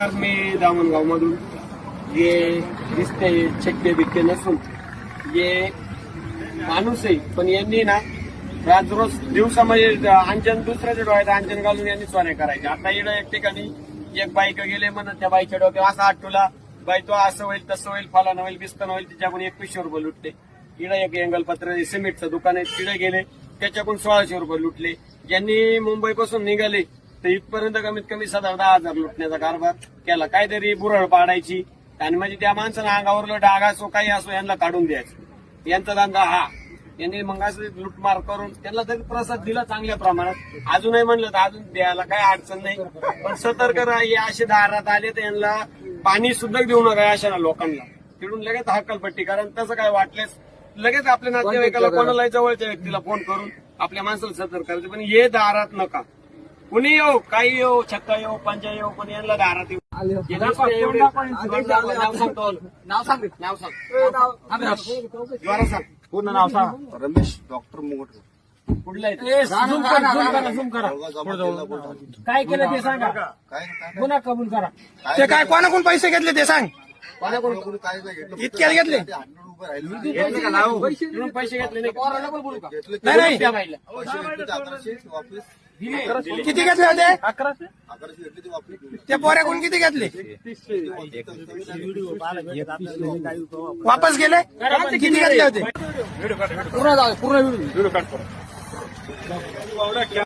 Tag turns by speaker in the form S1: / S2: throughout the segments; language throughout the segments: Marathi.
S1: मी दामणगाव मधून ये दिसते छक्के बिक्के नसून ये माणूस आहे पण यांनी ना आज रोज दिवसामध्ये अंजन दुसऱ्याच्या डोळ्यात अंजन घालून यांनी सोन्या करायचे आता इकडे एक ठिकाणी एक बाईक गेले म्हणत त्या बाईकच्या डोक्यावर असा आठवला बाई तो असं होईल तसं होईल फलान होईल बिस्तन होईल तिच्याकडून एकवीसशे रुपये लुटले. इडं एक एंगलपत्र सिमेंटचं दुकान आहे तिकडे गेले त्याच्याकडून सोळाशे रुपये लुटले. ज्यांनी मुंबईपासून निघाले तर इथपर्यंत कमीत कमी सात दहा हजार लुटण्याचा कारभार केला. काहीतरी बुरळ पाडायची. आणि म्हणजे त्या माणसानं अंगावरलं डाग असो काही असो यांना काढून द्यायचं. यांचा धंदा हा. यांनी मग असं लुटमार करून त्यांना तरी प्रसाद दिला चांगल्या प्रमाणात. अजूनही म्हणलं तर अजून द्यायला काही अडचण नाही. पण सतर्क राहा हे असे दारात आले तर यांना पाणी सुद्धा देऊ नका अशा लोकांना. तिकडून लगेच हक्कलपट्टी कारण तसं काय वाटलेस लगेच आपल्या नातेवाईकाला कोणालाही जवळच्या व्यक्तीला फोन करून आपल्या माणसाला सतर्क करायचं. पण हे दारात नका. कुणी येऊ काही येऊ छक्का येऊ पंचा येऊ पण यांना दारात येऊ हे नुसते एवढे- नाव सांगतो नाव सांग. नाव सांग. जोरात सांग.
S2: पूर्ण नाव सांग.
S3: रमेश डॉक्टर मुगट
S1: कुठलं आहे?
S2: झूम करा झूम करा झूम करा.
S1: काय केलं ते सांगा.
S3: काय काय?
S1: गुन्हा कबूल करा.
S2: ते काय कोणाकडून पैसे घेतले ते सांग.
S3: कोणाकडून? कोणी काय काय घेतलं? राहिले.
S1: का नाव? पैसे घेतले नाही
S2: नाही नाही.
S1: त्या बाईला.
S3: पैसे घेतले ते अकराशे वापस
S2: किती घेतले होते?
S3: अकराशे.
S2: त्या पोऱ्याकडून किती घेतले? वापस गेले? किती घेतले होते?
S4: हात ठेवून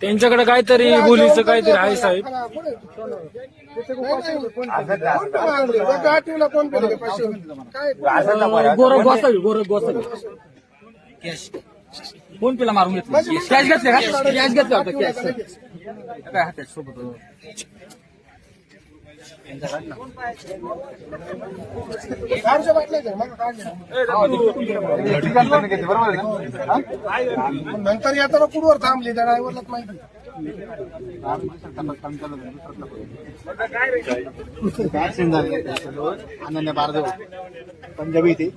S5: त्यांच्याकडे काहीतरी बोलीचं काहीतरी आहे साहेब.
S4: हा, कोण मागले? पैसे काय
S5: गोरख गोसावी गोरख गोसावी. कॅश फोन पेला मारून घेतलं? कॅश घेतले का? कॅश घेतला होता कॅश काय हातात सोबत?
S4: नंतर येताना कुठवर थांबली त्या ड्रायव्हरलाच माहिती
S3: अनन्या बारदेव. पंजाबी ते